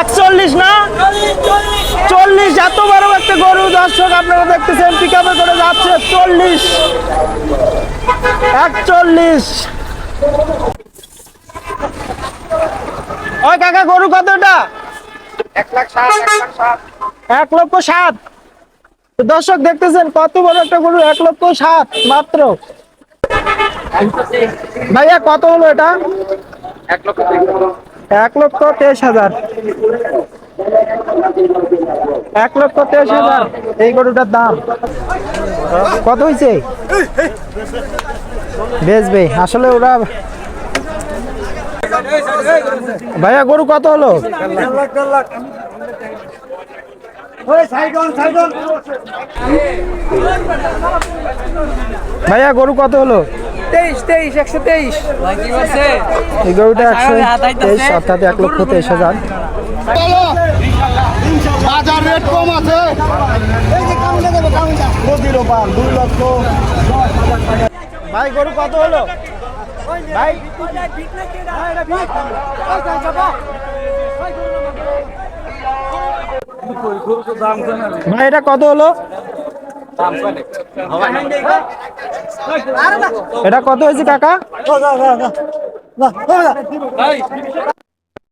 একচল্লিশ না? চল্লিশ এত বড় একটা গরু দর্শক আপনারা দেখতেছেন পিক আপে করে যাচ্ছে চল্লিশ। একচল্লিশ। ওই কাকা গরু কতটা এক লক্ষ সাত। দর্শক দেখতেছেন কত বড় একটা গরু এক লক্ষ সাত মাত্র। ভাইয়া কত হলো এটা? এক লক্ষ তেইশ হাজার। এক লক্ষ তেইশ হাজার। এই গরুটার দাম। কত হয়েছে বেচবে। আসলে ওরা ভাইয়া গরু কত হলো? ভাইয়া গরু কত হলো? তেইশ তেইশ একশো তেইশ। এই গরুটা একশো তেইশ অর্থাৎ এক লক্ষ তেইশ হাজার। বাজার রেট কম আছে? নদীর ভাই, গরু কত হলো? ভাই ভাই, এটা কত হলো? এটা কত হয়েছে, কাকা?